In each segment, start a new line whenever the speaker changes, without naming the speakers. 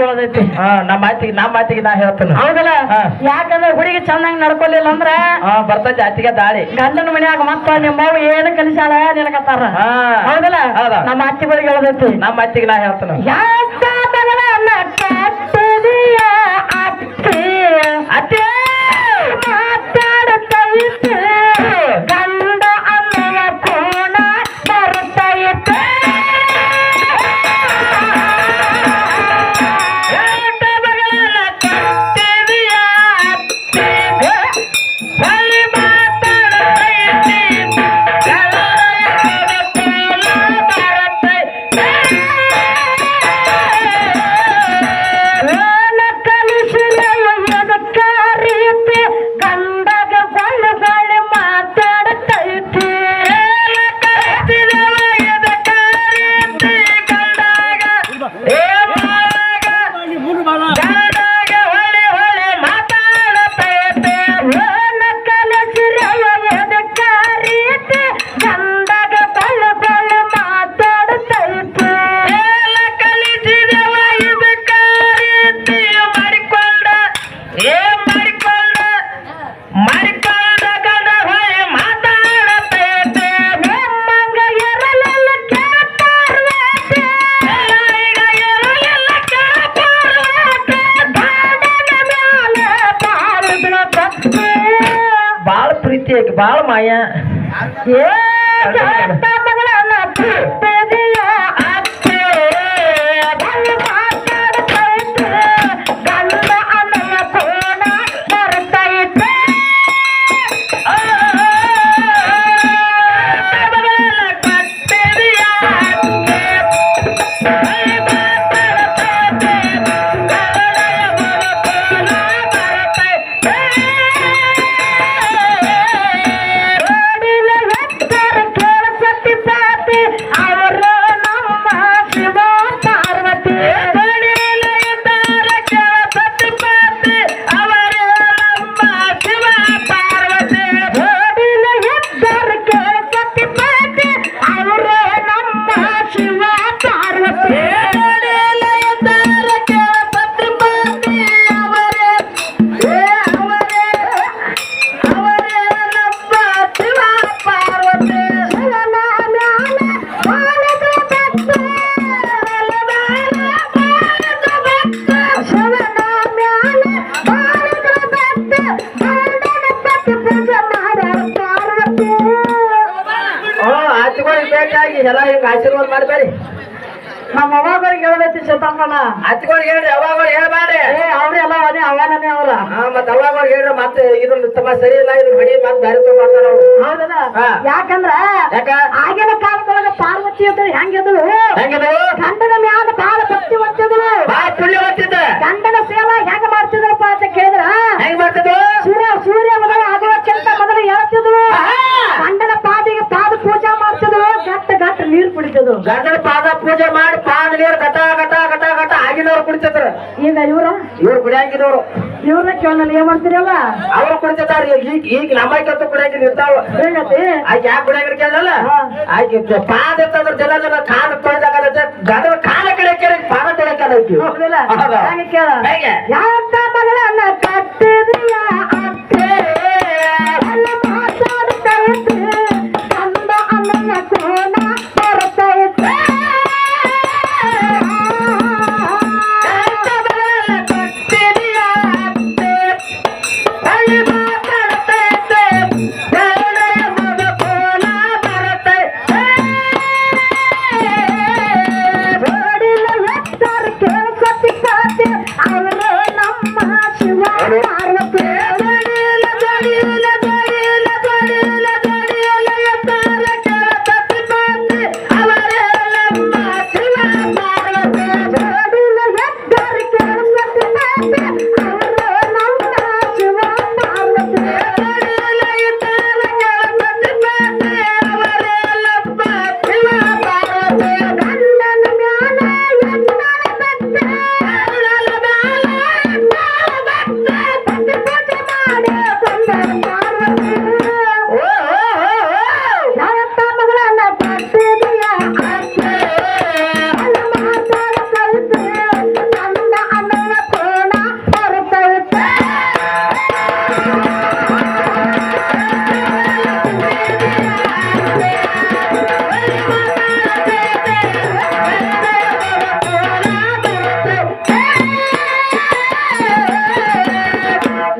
ಹೇಳೋದೈತಿ.
ನಮ್ಮ ಮಾತಿಗೆ ನಮ್ಮ ಮಾತಿಗೆ ನಾ ಹೇಳ್ತೇನೆ.
ಹೌದಲ್ಲ? ಯಾಕಂದ್ರೆ ಹುಡುಗಿ ಚೆನ್ನಾಗಿ ನಡ್ಕೊಲಿಲ್ಲ ಅಂದ್ರ
ಬರ್ತೈತಿ ಅತ್ತಿಗೆ ದಾಳಿ
ಗಂಡನ ಮನ್ಯಾಗ ಮತ್ತ ನಿಮ್ಮ ನಿಮ್ಮವ್ವ ಏನು ಕಲಿಸಾಳ ನಿನಗತ್ತಾರ? ಹೌದಲ್ಲ?
ಹೌದಾ.
ನಮ್ಮ ಅತ್ತಿಗಳಿಗೆ ಹೇಳೋದೈತಿ.
ನಮ್ಮ ಅತ್ತಿಗೆ ನಾ ಹೇಳ್ತೇನೆ.
ಯಾಕ ಅತ್ತಿ
ಕಟ್ಟಿದೀಯ ಅತ್ತಿ ಬಾಳ ಪ್ರೀತಿ ಬಾಳ ಮಾಯ.
ಸೀತಮ್ಮನ
ಹಚ್ಕೊಂಡು ಹೇಳ್ರಿ ಅವಾಗ ಹೇಳ್ಬಾರ್ರಿ.
ಏ ಅವ್ರೆಲ್ಲ ಅವನೇ ಅವನೇ ಅವ್ರ.
ಹಾ ಮತ್ತ ಅವಾಗ ಹೇಳ್ರಿ ಮತ್ತೆ ಇದ್ರ ತಮ್ಮ ಸರಿ ಇಲ್ಲ ಇದು ಬಡಿ ಮತ್ತೆ ಬ್ಯಾರೆ ತಗೊಂಡ್ ಅವ್ರು.
ಹೌದಲ್ಲ?
ಹಾ.
ಯಾಕಂದ್ರ
ಯಾಕ?
ಆಗಿನ ಕಾಲದೊಳಗ ಪಾರ್ವತಿ ಅಂತ ಹೆಂಗಿದ್ರು
ಹೆಂಗದು
ಗಂಡನ ಮ್ಯಾಲ ಬಾಳ ಭಕ್ತಿ ಹೊತ್ತಿದ್ರು
ಬಾ ಪುಣ್ಯ ಬರ್ತಿದ್ದ
ಗಂಡನ ಸೇವಾ ಹೆಂಗ ಮಾಡ್ತಿದ್ರಪ್ಪ ಅಂತ ಕೇಳಿದ್ರ?
ಹೆಂಗ್
ಸೂರ್ಯ ಸೂರ್ಯ ಮೊದಲು ಆಗೋಕ್ಕಿಂತ ಮೊದಲು ಹೇಳ್ತಿದ್ರು ಗಂಡನ ಕುಡಿತಿದ್ರು
ಗಂಡನ ಪಾದ ಪೂಜೆ ಮಾಡಿ ಪಾದ ನೀರು ಕಟ ಕಟ ಗಟ ಗಟ ಆಗಿನವ್ರು ಕುಡಿತಾರ
ಈಗ ಇವ್ರ?
ಇವ್ರು ಕುಡಿಯಂಗಿದವ್ರು
ಇವ್ರನ್ನ ಕೇಳಲ್ಲ ಏನ್ ಮಾಡ್ತೀರಲ್ಲ?
ಅವ್ರು ಕುಡಿತಾರ ಈಗ ಈಗ ನಮ್ಮ ಕೆತ್ತ ಕುಡಿಯಂಗಿ ನಿಂತಾವ
ಹೇಗತಿ
ಆಕೆ ಯಾಕೆ ಕುಡಿಯಾಗಿ ಕೇಳಲ್ಲ. ಆಕೆ ಪಾದ ಎತ್ತಂದ್ರ ಜನ ಜನ ಕಾಲ ತೊಳೆದಾಗ ಗದರ ಕಾಲ ಕಡೆ ಕೇಳಿ ಪಾದ ಯಾವ
ಯಾಕ ಮಗಳನ್ನ ಕಟ್ಟಿದ್ರಿಯ ಅತ್ತೆ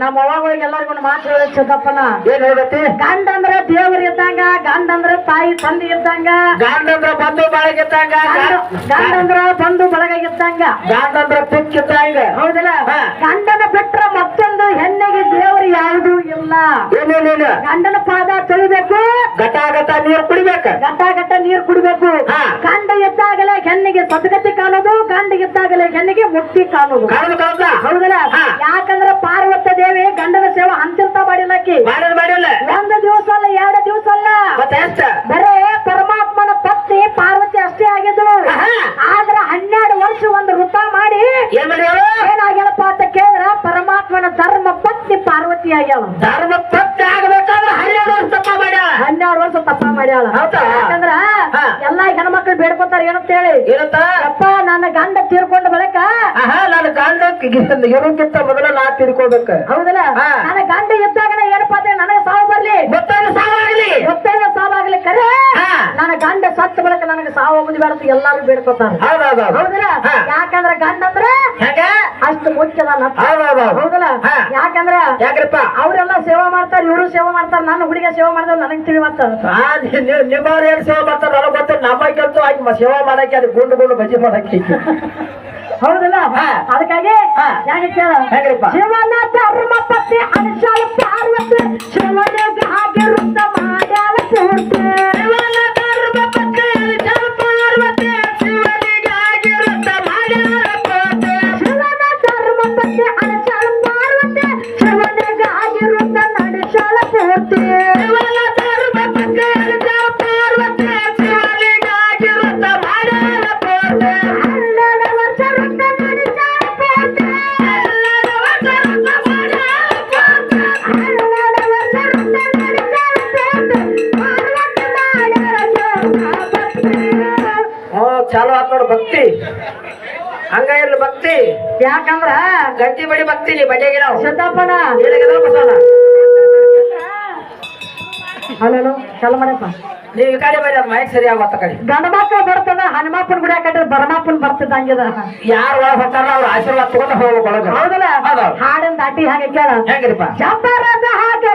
ನಮ್ಮ ಅವಾಗಳಿಗೆ ಎಲ್ಲರಿಗೂ ಒಂದು ಮಾತು ಹೇಳಿ ಸಿದ್ದಪ್ಪನ
ಏನ್ ಹೇಳ್ದತಿ
ಗಂಡ ಅಂದ್ರ ದೇವ್ರ ಇದ್ದಂಗ ಗಂಡ ಅಂದ್ರ ತಾಯಿ ತಂದೆ ಇದ್ದಂಗ.
ಗಾಂಡಂದ್ರ ಬಂದು ಬಳಗ
ಇದ್ದಂಗ ಗಂಡ ಅಂದ್ರ ಬಂಧು ಬಳಗ ಇದ್ದಂಗ.
ಗಾಂಡಂದ್ರ ಪಿಕ್ಕಿದ್ದಂಗ
ಹೌದಲ್ಲ?
ಹಾ.
ಗಂಡನ ಬಿಟ್ರ ಮತ್ತೊಂದು ಹೆಣ್ಣಿಗೆ ದೇವರು ಯಾವುದು ಇಲ್ಲ.
ಏನೇನೇನು
ಗಂಡನ ಪಾದ ತೊಳಿಬೇಕು.
ಗಟ ನೀರು ನೀರ್ ಕುಡಿಬೇಕು?
ಗಟ್ಟ ನೀರು ಕುಡಿಬೇಕು. ಗಂಡ ಇದ್ದಾಗಲೇ ಹೆಣ್ಣಿಗೆ ಸದ್ಗತಿ ಕಾಣೋದು ಗಂಡ ಇದ್ದಾಗಲೇ ಹೆಣ್ಣಿಗೆ ಮುಕ್ತಿ ಕಾಣೋದು. ಹೌದಲ್ಲ. ಯಾಕಂದ್ರ ಪಾರ್ವತ ದೇವಿ ಗಂಡನ ಸೇವೆ ಅಂತಿಂತ ಮಾಡಿಲ್ಲಕ್ಕಿ
ಮಾಡಿಲ್ಲ ಮಾಡಿಲ್ಲ.
ಒಂದು ದಿವಸ ಅಲ್ಲ ಎರಡು ದಿವಸ ಅಲ್ಲ
ಮತ್ತೆ ಎಷ್ಟ?
ಬರೇ ಪರಮಾತ್ಮನ ಪತ್ನಿ ಪಾರ್ವತಿ ಅಷ್ಟೇ ಆಗಿದ್ರು ಆದ್ರೆ ಹನ್ನೆರಡು ವರ್ಷ ಒಂದು ವೃತ ಮಾಡಿ
ಏನ್ ಮಾಡಿ
ಏನಾಗ್ಯಾಳಪ್ಪ ಅಂತ ಕೇಳಿದ್ರ ಪರಮಾತ್ಮನ ಧರ್ಮ ಪತ್ನಿ ಪಾರ್ವತಿ ಆಗ್ಯಾಳ.
ಧರ್ಮ ಪತ್ನಿ ಆಗಬೇಕಾದ್ರೆ ಹನ್ನೆರಡು ವರ್ಷ ತಪ್ಪ ಮಾಡ್ಯಾಳ.
ಹನ್ನೆರಡು ವರ್ಷ ತಪ್ಪ ಮಾಡ್ಯಾಳ.
ಹೌದಾ?
ಯಾಕಂದ್ರ ಬೇಡ್ಕೊತಾರ ಏನಂತ ಹೇಳಿ?
ಏನಂತ?
ಅಪ್ಪ ನನ್ನ ಗಂಡ ತೀರ್ಕೊಂಡ ಬಳಿಕ
ಆಹಾ ನನ್ನ ಗಂಡ ಇರೋಕ್ಕಿಂತ ಮೊದಲ ನಾ ತಿರ್ಕೋಬೇಕು.
ಹೌದಲ್ಲ. ನನ್ನ ಗಂಡ ಇದ್ದಾಗ ಏನಪ್ಪ ಅಂದ್ರೆ ನನಗೆ ಸಾವು ಬರ್ಲಿ.
ಮತ್ತೊಂದು ಸಾವಾಗ್ಲಿ
ಗೊತ್ತೇನ ಸಾವಾಗ್ಲಿ ಕರೆ. ನನ್ನ ಗಂಡ ಸತ್ತ ಬಳಿಕ ನನಗೆ ಸಾವು ಹೋಗುದು ಬೇಡ ಎಲ್ಲಾರು ಬೇಡ್ಕೊತಾರ. ಹೌದಲ್ಲ. ಯಾಕಂದ್ರ ಗಂಡ ಅಂದ್ರ ಅಷ್ಟು ಮುಖ್ಯದ ಹೌದಲ್ಲ. ಯಾಕಂದ್ರ
ಯಾಕ್ರಪ್ಪ?
ಅವರೆಲ್ಲ ಸೇವಾ ಮಾಡ್ತಾರ ಇವರು ಸೇವಾ ಮಾಡ್ತಾರ ನನ್ನ ಹುಡುಗ ಸೇವಾ ಮಾಡಿದ್ರೆ ನನಗೆ ತಿಳಿ
ಆ, ನಿಮ್ಮ ಸೇವೆ ಮಾಡ್ತಾರ ನನಗೆ ಗೊತ್ತಿಲ್ಲ ನಮ್ಮ ಕೆಲಸ ಸೇವಾ ಮಾಡಕ್ಕೆ ಅದು ಗುಂಡು ಗುಂಡು ಬಜ್ಜಿ ಮಾಡಕ್ಕೆ
ಹೌದಲ್ಲ. ಅದಕ್ಕಾಗಿ. ಯಾಕೆ ಕೇಳ
ಹೆಂಗ್ರಿಪ್ಪ?
ಶಿವನ ಧರ್ಮ ಪತ್ನಿ ಅನುಶಾಲ ಪಾರ್ವತಿ ಶಿವನಿಗೆ ಪೂರ್ತಿ
ಗಟ್ಟಿ ಬಡಿ ಬರ್ತೀನಿ ಬಟ್ಟೆಗೆ ಬಡ್ಡಿಗೆ ನಾವು
ಸಿದ್ದಪ್ಪನ ಹಲೋ ಚಲ ಮಾಡಪ್ಪ.
ನೀವು ಈ ಕಡೆ ಬರೀ ಮೈಕ್ ಸರಿ ಆಗತ್ತ ಕಡೆ.
ಗಣಮಾಪ ಬರ್ತದ ಹನುಮಪ್ಪನ ಗುಡಿ ಕಟ್ಟ ಬರಮಪ್ಪನ ಬರ್ತಿದ್ದಂಗಿದ
ಯಾರು ಒಳಗೆ ಹೋಗ್ತಾರ ಅವ್ರ ಆಶೀರ್ವಾದ ತಗೊಂಡು ಹೋಗ್ಬೇಕು ಒಳಗೆ.
ಹೌದಲ್ಲ? ಹಾಡನ್ ದಾಟಿ ಹಾಗೆ ಕೇಳ.
ಹೆಂಗ್ರಿಪ್ಪ?
ಜಬ್ಬರದ ಹಾಗೆ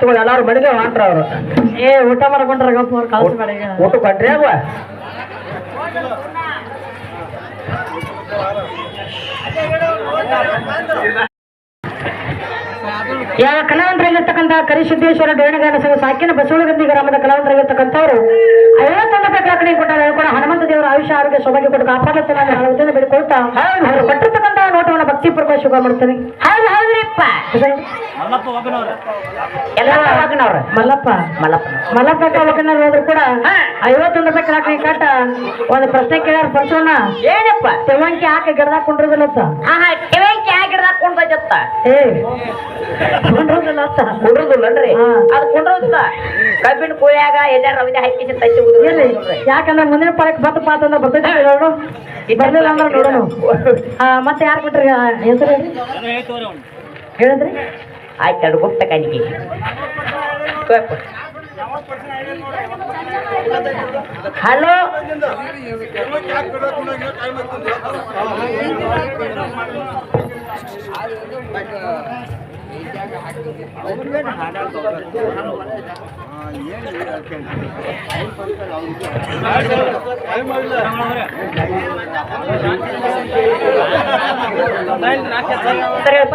ನಮ್ಮ ಎಲ್ಲಾರು ಮನೆಗೆ ಹೊಂಟ್ರ ಅವರು.
ಏ ಊಟ ಮಾಡ್ಕೊಂಡ್ರ
ಊಟ ಕೊಟ್ರಿ ಅಲ್ವ
ಯಾವ ಕಲಾವಂತರಾಗಿರ್ತಕ್ಕಂತಹ ಕರಿಸಿದ್ದೇಶ್ವರ ಡೋಣಗಾರ ಸಂಘ ಸಾಕಿನ ಬಸವಳಗಂದಿ ಗ್ರಾಮದ ಕಲಾವಂತರಾಗಿರ್ತಕ್ಕಂಥವ್ರು ಐವತ್ತೊಂದು ರೂಪಾಯಿ ಕಲಾಕಣಿ ಕೊಟ್ಟಾರೆ ಕೂಡ ಹನುಮಂತ ದೇವರ ಆಯುಷ್ಯ ಆರೋಗ್ಯ ಸೌಭಾಗ್ಯ ಕೊಟ್ಟು ಕಾಪಾಡುತ್ತೆ ಚೆನ್ನಾಗಿ ಬಿಡ್ಕೊಳ್ತಾ ಬೇಡಿಕೊಳ್ತಾ ಅವರು ಕಟ್ಟಿರ್ತಕ್ಕಂತಹ ನೋಟವನ್ನು ಭಕ್ತಿಪೂರ್ವಕ ಶುಭ ಮಾಡ್ತಾರೆ ಹೌದು ಹೌದ್ರಿಪ್ಪ. ಮಲ್ಲಪ್ಪ
ಮಲ್ಲಪ್ಪ
ಮಲ್ಲಪ್ಪ. ತಾಲೂಕಿನಲ್ಲಿ ಹೋದ್ರು ಕೂಡ. ಐವತ್ತೊಂದು ರೂಪಾಯಿ ಕಲಾಕಣಿ ಕಾಟ ಒಂದು ಪ್ರಶ್ನೆ ಕೇಳ ಪರ್ಸೋಣ.
ಏನಪ್ಪ?
ತೆವಂಕಿ ಹಾಕಿ ಗಿಡದಾಗ ಕುಂಡ್ರದಿಲ್ಲ ಅಂತ
ಹಾ ಹಾ ಕಿವಂಕಿ ಆಗಿಡ್ದಾಗ ಕೊಂಡ್ಬೈತತ್ತ
ಏ ಕುಂಡ್ರದಿಲ್ಲ ಅಂತ.
ಕುಂಡ್ರದಿಲ್ಲನ್ರಿ
ಹಾ.
ಅದು ಕುಂಡ್ರದಿಲ್ಲ. ಕಬ್ಬಿನ ಕುಳಿಯಾಗ ಎಲ್ಲಾರ ರವಿದೆ ಹಾಕಿ ತಚ್ಚಿ
ಎಲ್ಲಿ? ಯಾಕಂದ್ರೆ ಮುಂದಿನ ಪಾಲಕ್ ಪಾತ ಅಂತ ಬರ್ತೈತಿ ನೋಡು. ಬರ್ಲಿಲ್ಲ ಅಂದ್ರೆ ನೋಡೋಣ ಆ, ಮತ್ತೆ ಯಾರು ಕೊಟ್ರಿ? ಹೆಸರು? ಹೇಳಿದ್ರಿ?
ಆಯ್ತು ಎರಡು ಗುಪ್ತ ಕಣಿಗೆ ಹಲೋ? ಸರಿ ಹೇಳಪ್ಪ